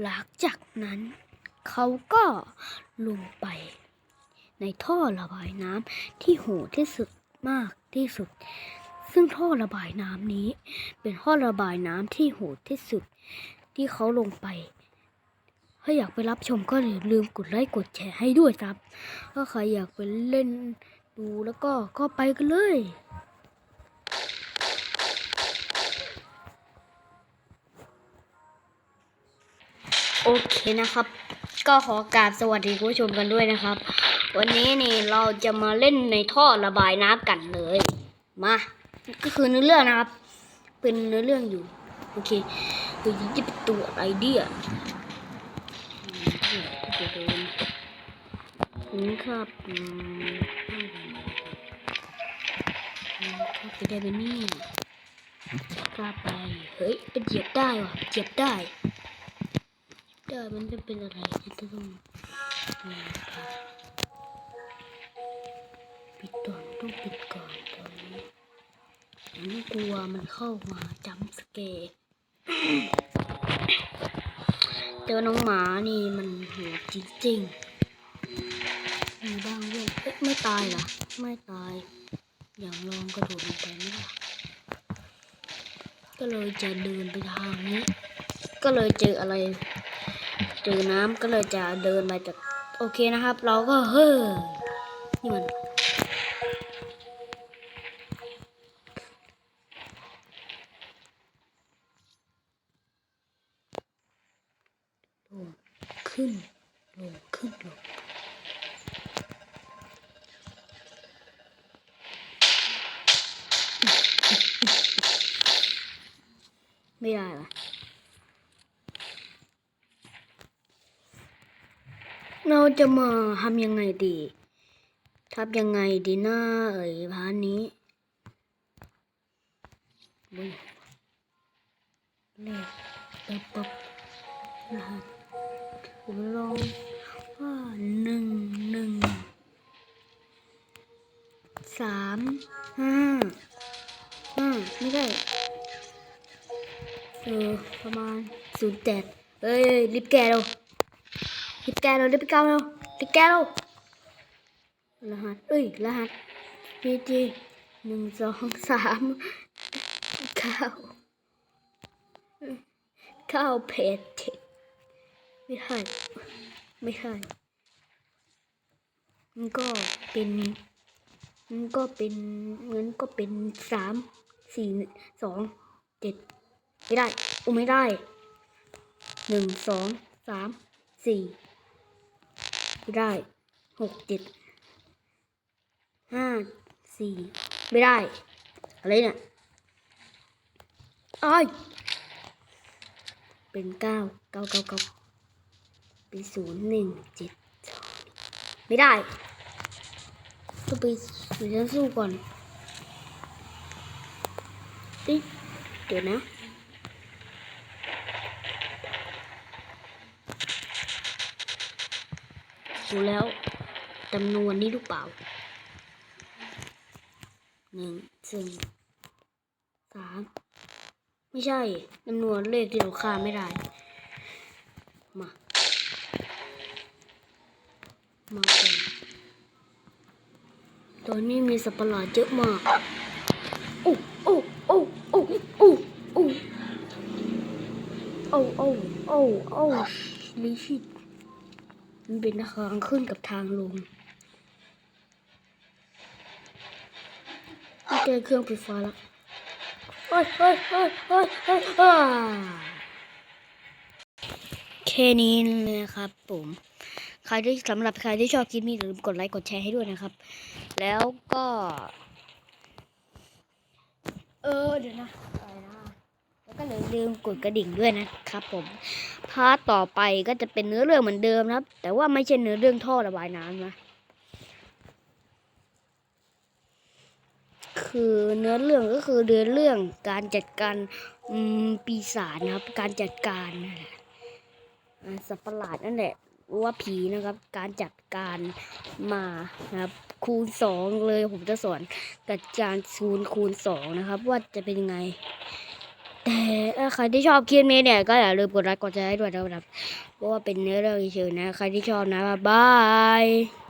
หลังจากนั้น เขาก็ลงไป ในท่อระบายน้ำที่โหดที่สุดมากที่สุด ซึ่งท่อระบายน้ำนี้ เป็นท่อระบายน้ำที่โหดที่สุด ที่เขาลงไป ถ้าอยากไปรับชมก็อย่าลืมกดไลค์กดแชร์ให้ด้วยครับ ถ้าใครอยากไปเล่นดูแล้วก็ก็ไปกันเลย โอเคนะครับ ก็ขอกราบสวัสดีผู้ชมกันด้วยนะครับ วันนี้นี่เราจะมาเล่นในท่อระบายน้ำกันเลย มา ก็คือเนื้อเรื่องนะครับ เป็นเนื้อเรื่องอยู่ โอเคตัวนี้จะเป็นตัวอะไรเดียนี่ครับอืมอืมครับจะได้ไหมเนี่กล้าไป เฮ้ยเป็นเหยียบได้ว่ะเหยียบได้ ได้มันจะเป็นอะไรที่จะต้องปิดก่อนต้องปิดก่อนตอนนี้ผมกลัวมันเข้ามาจำสเกร์แต่ว่าน้องหมานี่มันโหดจริงๆมีบ้างด้วยเอ๊ะไม่ตายเหรอ ไม่ตาย อย่างลองกระโดดลงไปไม่ได้ก็เลยจะเดินไปทางนี้ ก็เลยเจออะไร เจอน้ำก็เลยจะเดินไปจากโอเคนะครับ เราก็เฮ้อนี่มันลงขึ้นลงขึ้นลงไม่ได้ละ เราจะมาทำยังไงดีทำยังไงดีหน้าเอ่ยพานนี้บุยเลขเติบปับรหัสผมลองว่าหนึ่งหนึ่งสามห้าห้าไม่ได้เออประมาณศูนย์แปดเอ้ยรีบแกะเรา รีบแกะเราเรีบแกะเรารีบแกะเรารหัสเอ้ยรหัสพีจีหนึ่งสองสามเก้าเก้าเพจเจ็ดไม่ใช่ไม่ใช่มันก็เป็นมันก็เป็นเงินก็เป็นสามสี่สองเจ็ดไม่ได้อุไม่ได้หนึ่งสองสามสี่ ไม่ได้หกเจ็ดห้าสี่ไม่ได้ อะไรเนี่ยอ้ยเป็นเก้าเก้าเก้าเก้าเป็นศูนย์หนึ่งเจ็ดไม่ได้ต้องไปสู่ชั้นสู้ก่อนเอ๊ะเดี๋ยวนะ ดูแล้วจำนวนนี้หรือเปล่าหนึ่งสี่สามไม่ใช่จำนวนเลขที่เราฆ่าไม่ได้ มา มาก่อนตอนนี้มีสัตว์ปะหลาดเยอะมากโอ้โอ้โอ้โอ้โอ้โอ้โอ้โอ้โอ้โอ้ลิชิต มันเป็นทางขึ้นกับทางลงนี่เจอเครื่องไฟฟ้าแล้วเฮ้ยเฮ้ยเฮ้ยเฮ้ยเฮ้ยอ่าแค่นี้เลยนะครับผมใครที่สำหรับใครที่ชอบคลิปนี้อย่าลืมกดไลค์กดแชร์ให้ด้วยนะครับ แล้วก็ เออ เดี๋ยวนะอะไรนะ ก็อย่าลืมกดกระดิ่งด้วยนะครับผมพาต่อไปก็จะเป็นเนื้อเรื่องเหมือนเดิมนะครับ แต่ว่าไม่ใช่เนื้อเรื่องท่อระบายน้ำนะ คือเนื้อเรื่องก็คือเนื้อเรื่องการจัดการปีศาจนะครับ การจัดการนั่นแหละสัตว์ประหลาดนั่นแหละรือว่าผีนะครับ การจัดการมานะครับคูณสองเลยผมจะสอนจัดการคูณคูณสองนะครับ ว่าจะเป็นยังไง แต่ถ้าใครที่ชอบคลิปนี้เนี่ยก็อย่าลืมกดไลค์กดแชร์ให้ด้วยนะครับเพราะว่าเป็นเนื้อเรื่องเฉยๆนะ ใครที่ชอบนะบ๊ายบาย